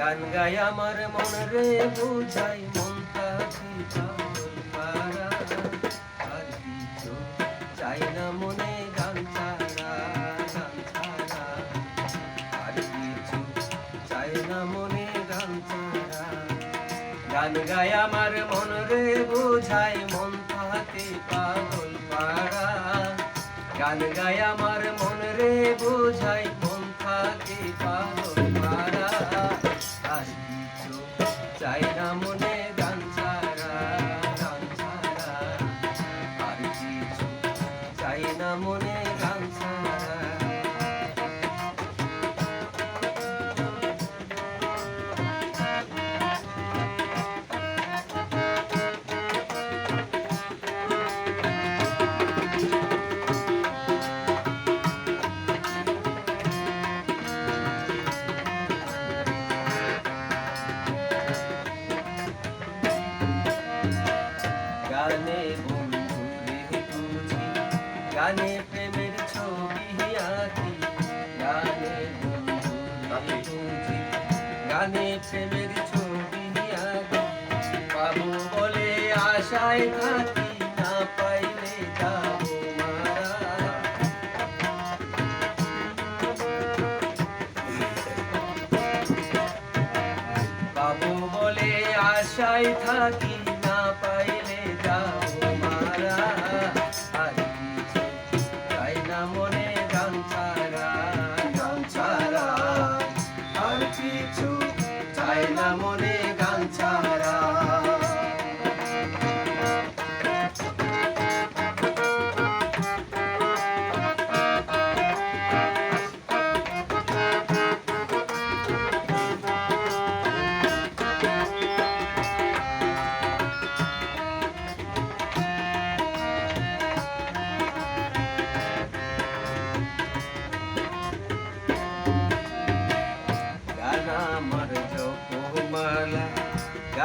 গান গাই আমার মন রে, বুঝাই আর কিছু চাই না মনে গান ছাড়া, গান মনে গান গাই আমার মন রে, বুঝাই মন থাকে পাগল পারা। গান গাই আমার মন রে, বুঝাই মন থাকে পাগল গানে প্রেমের ছবি আঁকি, গানে গানে প্রেমের ছবি আঁকি। পাবো বলে আশায় থাকি, না পাইলে যাব পাবো বলে আশায় থাকি, না পাইলে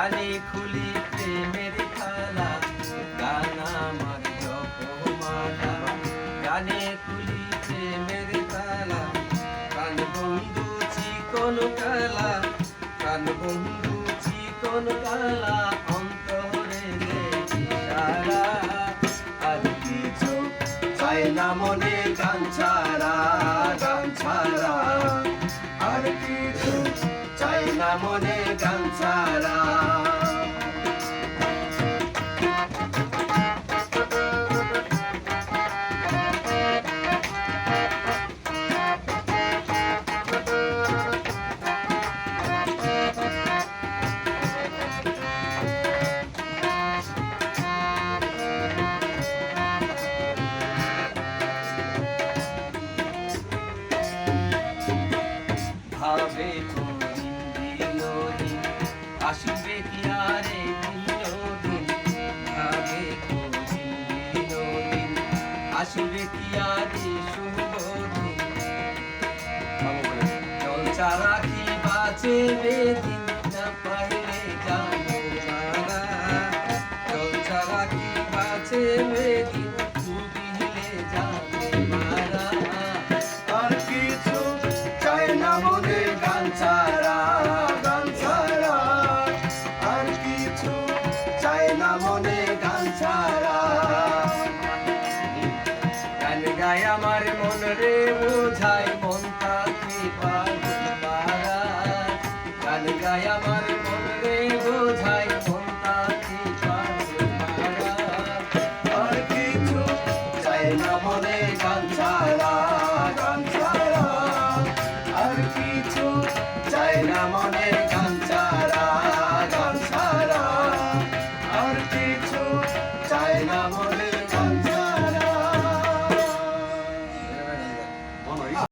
গানে খুলি প্রেমের খালা। গান আমার জপমালা গানে খুলি প্রেমের খালা। প্রাণ বন্ধু চিকন কালা প্রাণ বন্ধু চিকন কালা অন্তরে সারা আর কিছু চাই না মনে গান আসবে কি আরে ভাবে কোনদিন বিনোদিন আসবে কি আরে শুভদিন জল চারা কি বাঁচে বেদিন না পাইলে জানো জল চারা কি বাঁচে বেদিন ডুবিলে যাবে গান গায় আমার মন রে বোঝাই